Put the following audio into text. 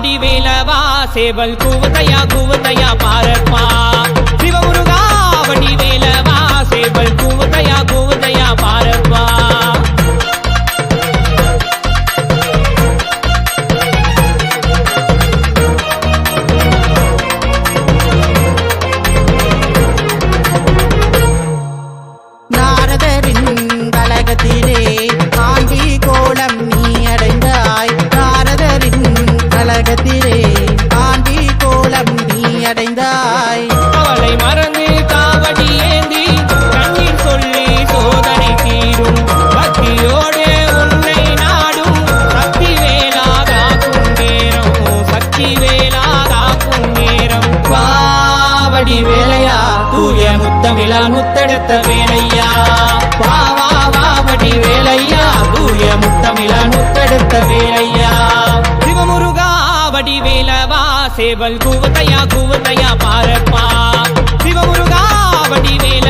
சிவமுருகா சேவல் கூவத்தையா கூவத்தையா பாரப்பா சிவமுருகா வடி வேலவா? சேவல் கூவத்தையா கூவத்தையா பாரப்பா நாரதரின் கலகத்திலே தூய முத்தமிழா முத்தெடுத்த வேலையா? வா வா வாவடி வேலையா? தூய முத்தமிழா முத்தெடுத்த வேலையா? சிவமுருகா வடி வேலவா? சேவல் கூவத்தையா கூவத்தையா பாரப்பா. சிவமுருகா வடி வேலவா?